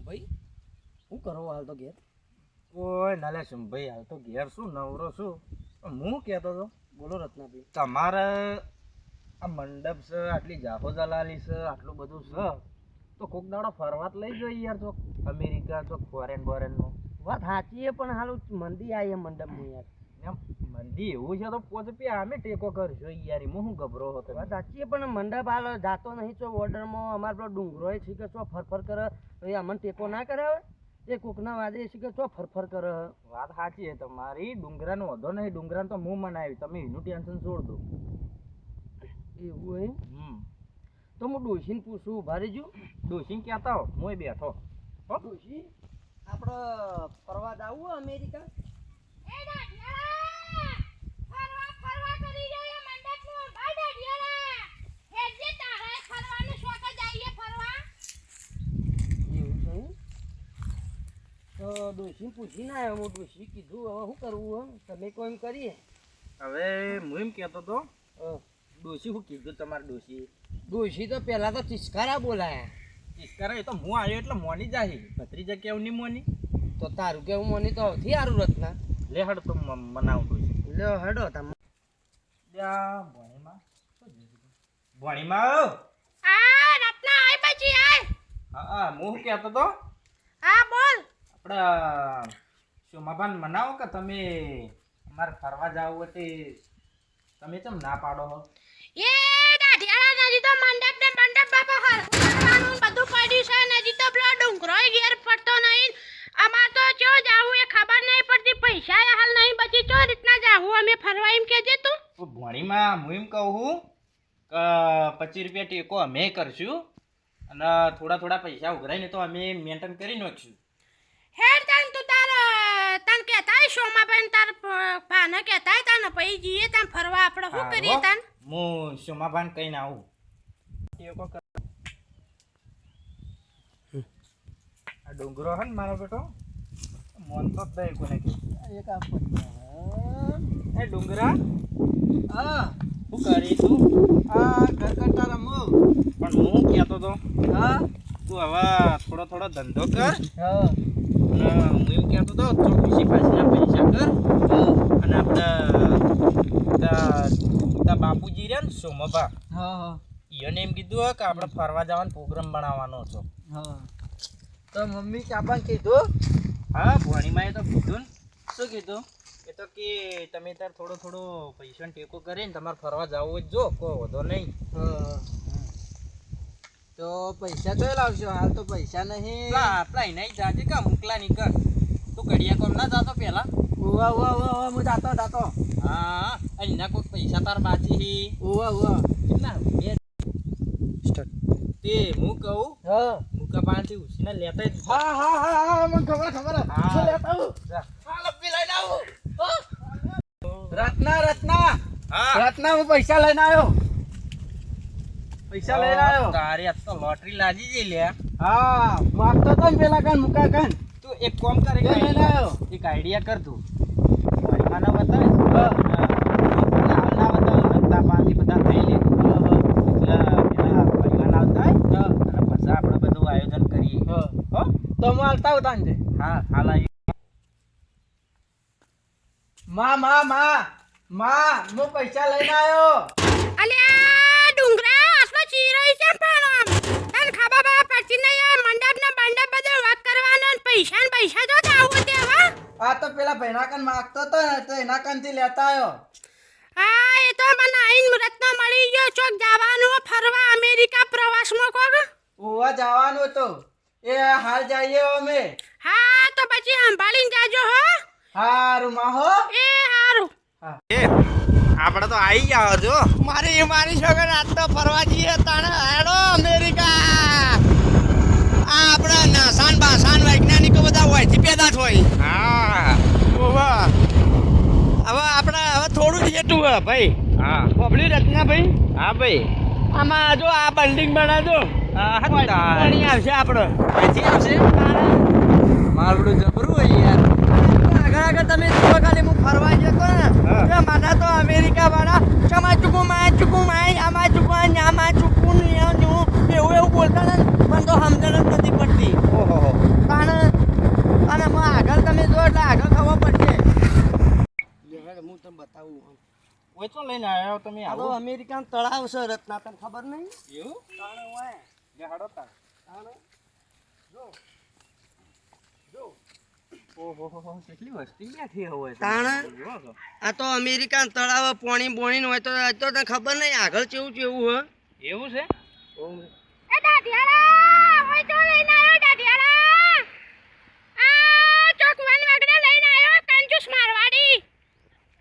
ભાઈ? શું કરો હાલ તો ઘેર? ઓય નાલે ભાઈ હાલ તો ઘેર શું નવરો શું હું કહેતો હતો બોલો રત્નાભાઈ તમારે આ મંડપ છે આટલી જાહો જલાલી છે આટલું બધું છે તો કોક દાડો ફરવા જ લઈ જાય યાર ચોક અમેરિકા ચોક ફોરેન ફોરેનનો વાત સાચી પણ હાલ મંદી આવી મંડપનું યાર. મંદી એવું છે તો પોચ રૂપિયા અમે ટેકો કરશો યાર હું ગભરો હતો સાચી પણ મંડપ હાલ જાતો નહીં ચો ઓર્ડરમાં અમારે પેલો ડુંગરો છે કે છો ફરફર કરે એ અમને ટેકો ના કરાવે એ કોકના વાદે છે કે ચો ફરફર કરે વાત સાચી છે તમારી ડુંગરાનો વધો નહીં ડુંગરાને તો હું મનાવી તમે એનું ટેન્શન છોડ દો એવું હોય તો હું ડોશીને પૂછું ઊભા રહેજો. ડોસીને કહેતા હો હું બેઠો. હો. ડોશી આપણે ફરવા જવું અમેરિકા? એ દાઢિયાળા! ફરવા ફરવા કરી રહ્યો એ મંડપનું ભાઈ દાઢિયાળા! હેડજે તારે ફરવાનો શોખ જ આઈએ ફરવા એવું છે એમ? તો ડોશીને પૂછીને આવ્યો હું ડોશી કીધું હવે શું કરવું? તમે કોઈ એમ કરીએ હવે હું એમ કહેતો તો હં. ડોસી શું કીધું તમારે ડોસી ડોશી તો પહેલા તો ચિસ્કારા બોલાયા ઇસ્કારા એ તો હું આવ્યો એટલે મોની જાહી ભત્રીજા કેવું નહીં મોની તો તારું કેવું મોની તો સૌથી સારું રત્ના લે હડ તો મ- છે. લ્યો હેડો તમે ત્યાં ભણીમાં ભણીમાં આ રત્ના આય પછી આય. હા હા હું કહેતો તો? હા બોલ. આપણા સોમાભાન મનાવો કે તમે અમારે ફરવા જાવ તે તમે કેમ ના પાડો હો? એ દાઢિયાળા નજી તો મંડપ ને મંડપ બાપા હરખું બધું પડ્યું છે નજી તો પેલો ડુંગરોય ઘેર પડતો નહીં. અમાર તો ચો જાવું એ ખબર નહીં પડતી પૈસા હાલ નહીં બચી. ચો રીતના જાવું અમે ફરવા એમ કેજે તું. ભણીમાં હું એમ કહું કે પચીસ રૂપિયા ટેકો અમે કરશું અને થોડા થોડા પૈસા ઉઘરાઈને તો અમે મેન્ટેન કરી નાખશું. હેર તાન તું તાર તાન કહેતા શોમાં બેન તાર ભાને કહેતા તાન પછી જઈએ તાન ફરવા આપણે શું કરીએ તાન? હું શોમાં ભાન કહીને આવું. ટેકો કર આ ડુંગરો હે ને મારો બેટો? મન તો દઈ કોને કે. એક આ એ ડુંગરા? હા હું કરી તું આ ઘર કરતા રમો. પણ હું કહેતો તો હા. તું હવે થોડો થોડો ધંધો કર. હા. અને હું એમ કહેતો તો ચોકીસી પાછના પૈસા કર. અને આપણા બાપુજી રહ્યા ને સોમભા હા હા. એને એમ કીધું કે આપણે ફરવા જવાનો પ્રોગ્રામ બનાવવાનો હતો. હા. તો મમ્મી કાપાને કીધું? હા ભણીમાં તો કીધું શું કીધું? એ તો કે તમે તાર થોડો થોડો પૈસા ટેકો કરીને તમારે ફરવા જવું જ જો કોઈ વધો નહીં. તો પૈસા તો લાવશો હાલ તો પૈસા નહીં. આપણા એના જાજે કા મુકલા કર. તું કડિયા કોમ ના જાતો પેલા? ઉવા ઉવા ઉવા હું જાતો જાતો. હા એના કોઈ પૈસા તાર બાજી હી. ઉવા ઉવા. કેટલા? તે હું કહું હા. મુકા પાસેથી ઉછીને લેતા જ હા હા હા હા મને ખબર ખબર હા. લેતા? જા. હા લપી લઈને આવું. રત્ના રત્ના. હા. રત્ના હું પૈસા લઈને આવ્યો. પૈસા લઈને આવ્યો. તારી આજ તો લોટરી લાગી જઈ લે. હા માગતો તો પેલા કાન મુકા કાન. તું એક કામ કર લઈને આવ્યો. એક આઈડિયા કર તું. ભણીમાં ના બતાવે હા. પેલા હાલ ના બતાવે નકતા પાસેથી બધા થઈ લે એટલે પેલા ભણીમાં ના આવતા હોય અને પછી આપણે બધું આયોજન કરીએ હા. હો તો હું હાલતા આવતા ને હા હાલા માં માં માં માં હું પૈસા લઈને આવ્યો અલ્યા ડુંગરા આસમાં ચીરોય છે પણ તન ખાબા બા પડતી નહીં આ મંડપ ને મંડપ બધો વાત કરવાનો ને પૈસા ને પૈસા જો આવું તે હા. આ તો પેલા ભૈના કન માગતો તો ને તો એના કાનથી લેતા આવ્યો હા એ તો મને આઈન રત્ન મળી ગયો. ચોક જવાનું ફરવા અમેરિકા પ્રવાસમાં કોક. ઓવા જવાનું હતું. એ હાલ જઈએ અમે. હા તો પછી સંભાળીને જાજો હો. હારું માં હો. એ હારું. આપણે તો આવી ગયા જો મારી મારી છોકરા આજ તો ફરવા જઈએ તાણે. હેડો અમેરિકા. આ આપણા નાસાન બાસાન વૈજ્ઞાનિકો બધા હોયથી પેદા થાય હા. ઓવા હવે આપણે હવે થોડું જ હેતું ભાઈ. હા. બબલી રત્ના ભાઈ. હા ભાઈ. આમાં જો આ બિલ્ડિંગ બનાવજો. પાણી આવશે આપણો. પછી આવશે? હોય યાર. આગળ આગળ તમે જુઓ ખાલી હું ફરવા જતો ને મારા તો અમેરિકા વાળા ચમા ચૂકું માં ચૂકું માં આમાં ચૂકવા આમાં ચૂકું એવું એવું બોલતા ને પણ તો સમજણ જ નથી પડતી. ઓહો. કારણ અને આગળ તમે જો એટલે આગળ ખબર પડશે. હું તમને બતાવું ઓછો લઈને આવ્યો તમે આવો. અમેરિકન તળાવ છે રત્ના તને ખબર નહીં? એવું? તળાવ હોય. આ તો અમેરિકા તળાવ પોણી બોણી હોય તો આ તો તને ખબર નહીં આગળ કેવું કેવું હોય એવું છે? એ દાઢિયાળા હોય તો લઈને આવ્યો દાઢિયાળા. આ ચોક વગડે લઈને આવ્યો કંજૂસ મારવાડી.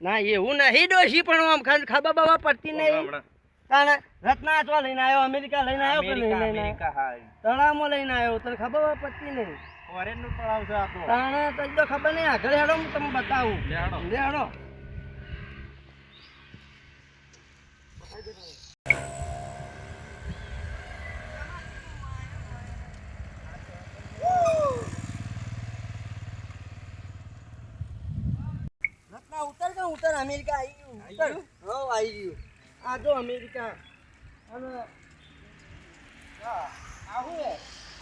ના એવું નહીં ડોશી પણ આમ ખબર બાબા પડતી નહીં. તાણે રત્ના તો લઈને આવ્યો અમેરિકા લઈને આવ્યો કે લઈને? આવ્યો? અમેરિકા હા તળાવમાં લઈને આવ્યો તને ખબર હોય પડતી નહીં ફોરેનનું તળાવ છે આ તો. તાણે તને તો ખબર નહીં આગળ હેડો હું તમને બતાવું. લે હેડો. ઉતર કે ઉતર અમેરિકા આવી ગયું? ઉતર. હો આવી ગયું. આ જો અમેરિકા. અને હા,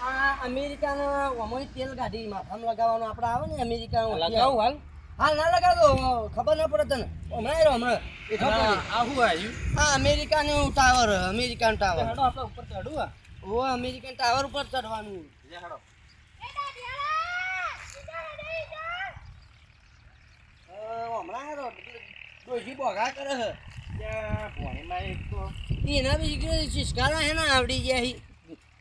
આ? અમેરિકાનો ઓમોની તેલ ગાડી માથામાં લગાવવાનું આપણે આવે ને અમેરિકા લગાવું હાલ. હાલ ના લગાડો ખબર ના પડે તને. હમણાં આવ્યો હમણાં. એ ખબર આ પડી. આવ્યું હા અમેરિકાનું ટાવર અમેરિકન ટાવર. આપણે ઉપર ચડવું ઓ અમેરિકન ટાવર ઉપર ચડવાનું લે હાડો. હમણાં બોગા કરે છે ત્યાં ભોણીમાં એક તો એના બી કે હે ને આવડી ગયા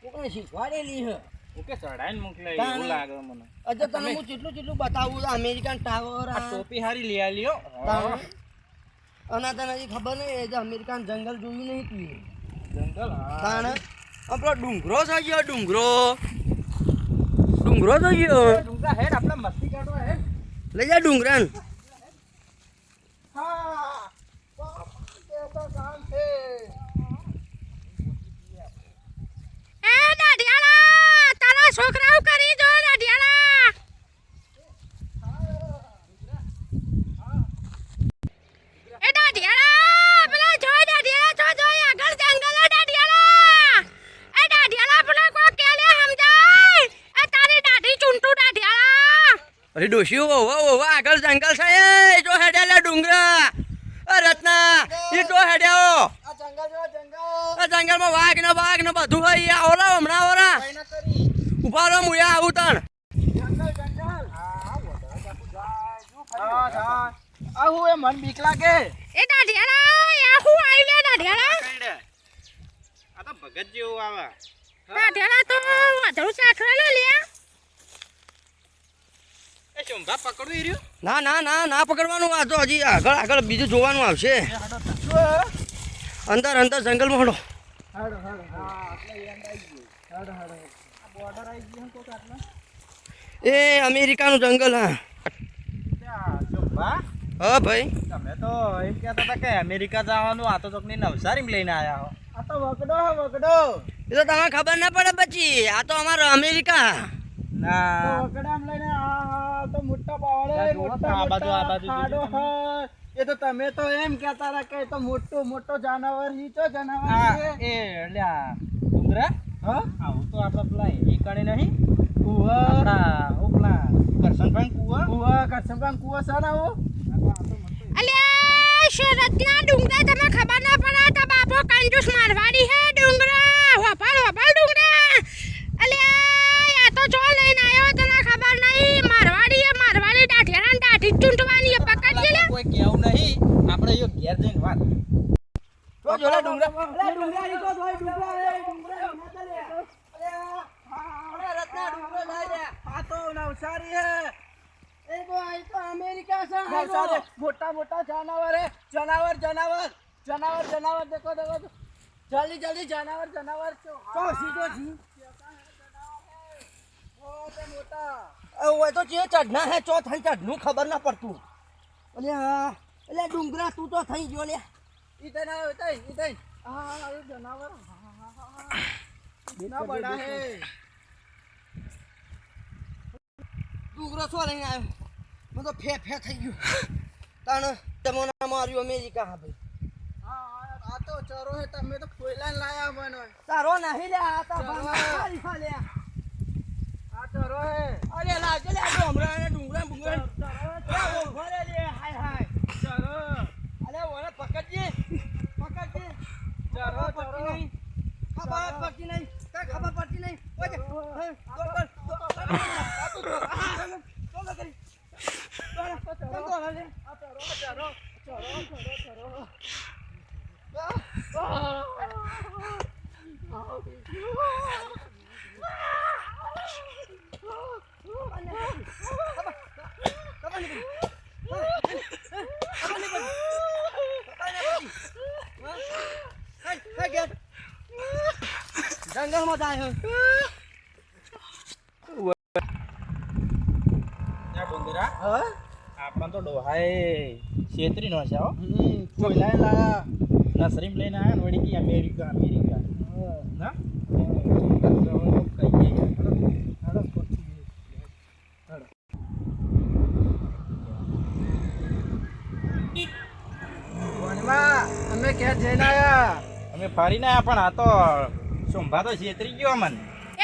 કોકને શીખવાડેલી હે હું ચડાઈને મોકલે એવું લાગે મને. અજે તને હું કેટલું કેટલું બતાવું? અમેરિકન ટાવર આ આ. ટોપી હારી લઈ આલ્યો અને તને હજી ખબર નહીં એ જે અમેરિકન જંગલ જોયું નહીં તું જંગલ? હા. આપણો ડુંગરો થઈ ગયો ડુંગરો. ડુંગરો થઈ ગયો. ડુંગરા હેડ આપણે મસ્તી કાઢવા હેડ. લઈ જા ડુંગરાન એ દાઢિયાળા તારા છોકરાઓ કરી જો દાઢિયાળા એ દાઢિયાળા પેલા જો દાઢિયાળા જો જો આગળ જંગલ હે દાઢિયાળા એ દાઢિયાળા પેલા કો કે લે સમજાય એ તારી દાઢી ચૂંટુ દાઢિયાળા અરે ડોશી ઓ ઓ આગળ જંગલ છે. એ જો હેડ્યા ડુંગરા. અ રત્ના એ તો હેડ્યાઓ આ જંગલમાં વાઘ ને વાઘ ને બધું હોય. આ ઓલા હમણાં ઓરા ઊભા રહો મુયા આવું તણ. આ હું એ મન બીક લાગે. એ દાઢિયાળા આ હું આવી લે દાઢિયાળા? આ તો ભગત જેવું આવે. દાઢિયાળા તો વાધળું સાખરેલો લે એ શંભા પકડું ઈ ના ના ના ના પકડવાનું. આ તો હજી આગળ આગળ બીજું જોવાનું આવશે. અંદર અંદર જંગલમાં હડો. એ અમેરિકાનું જંગલ હા. હા ભાઈ. તમે તો એમ કહેતા હતા કે અમેરિકા જવાનું આ તો ચોકની નવસારી લઈને આવ્યા હો. આ તો વગડો હો વગડો. એ તો તમને ખબર ના પડે પછી. આ તો અમારો અમેરિકા. ના. વગડામ લઈને તો મોટા મોટા મોટા ખાડો એ તો તમે તો એમ કહેતા હતા કે તો મોટો મોટો જાનવર હી તો જાનવર છે. એ લ્યા ડુંગરા? હા? આવું તો આપણે પેલા એ કણે નહીં. કુવા. આપણા કરશનભાઈ કુવા. કુવા કરસમબાન કુવા અલ્યા શરતના ડુંગરા તમે ખબર ના પડે તો બાપો કંજૂસ મારવાડી હે ડુંગરા. ડુંગરા. અલ્યા આ તો જો લઈને આવ્યો તને ખબર નહીં મારવાડી હે મારવાડી દાઢિયાના દાઢી જ ચૂંટવાની હે પકડજે લે કોઈ કેવું નહીં આપણે યો ઘેર જઈને વાત તો જોલા ડુંગરા અલા, ડુંગરા ઈ તો ભાઈ ડુંગરા એ ડુંગરા ના ચાલે. અલ્યા, અરે રત્ના ડુંગરો જાય લે. આ તો નવસારી હે એ તો આ તો અમેરિકા છે નવસારી મોટા હે જનાવર જનાવર જનાવર જનાવર દેખો દેખો જલ્દી જલ્દી જનાવર જનાવર ચો સીધો જી ખબર ના પડતું એટલે એટલે ડુંગરા તું તો થઈ ગયો લે ઈ તને ઈ જનાવર. ના બડા હે ડુગરો છો લઈને આવ્યો મને તો ફે ફે થઈ ગયું તાણ તમે ના માર્યું અમેરિકા હા ભાઈ આ તો ચરો હે તમે તો ફોઈલા લાયા મને તારો નહીં લે આ તો ખાલી ખાલી આ ચરો હે અરે લાગે લે હમણાં ડુંગરા ડુંગરા ખબર પડતી નહીં. કઈ ખબર પડતી નહીં ઓય હે, દોડ, દોડ, દોડ, દોડ, આ તું દોડ, આ, આ, દોડ, દોડ કરી. દોડ, દોડ, દોડ, હાલે. ખબર નહીં પડી. હા, ખબર નહીં પડી. ખબર નહીં પડી. હા? હે, હે, ઘેર. જંગલમાં જાય હે. ત્યાં ડુંગરા હા? આપણ તો ડોહાએ છેતરી નો છે હો. કોયલા લાયા. નસરીમ લઈને આવ્યા ને વળી ગયા અમેરિકા અમેરિકા. ના અમે ક્યાં જઈને આયા? અમે ફરીને આવ્યા પણ આ તો સોંભા તો છેતરી ગયો મન.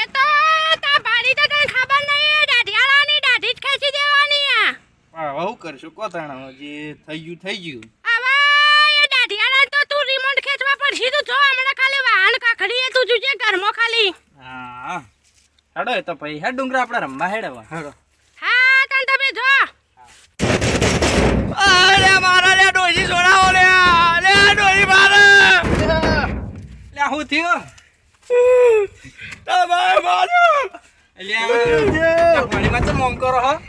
એ તો તા ભાડી તો તને ખબર નહીં દાઢિયાળાની દાઢી જ ખેંચી દેવાની આ. પણ હવે શું કરશું? કો તાણ જે થઈ ગયું થઈ ગયું. હવે એ દાઢિયાળા તો તું રિમોટ ખેંચવા પડશે તું જો હમણાં ખાલી વાહન કાખડી એ તું જોજે ઘરમાં ખાલી. હા. હેડો એ તો પછી હે ડુંગરા આપણે રમવા હેડવા. હેડો. હા તને તમે જો. અરે મારા લે ડોસી છોડાવો લે લે ડોસી મારા. લે હું થયો? તમારે મારો લે પાણી માં ચમ ઓમ કરો હો.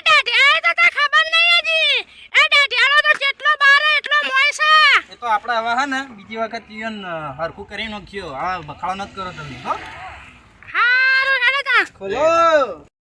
તો તો એટલો તો આપણે હવે હા. ને બીજી વખત ઈવન હરખું કરી નથી કરો તમે, હો.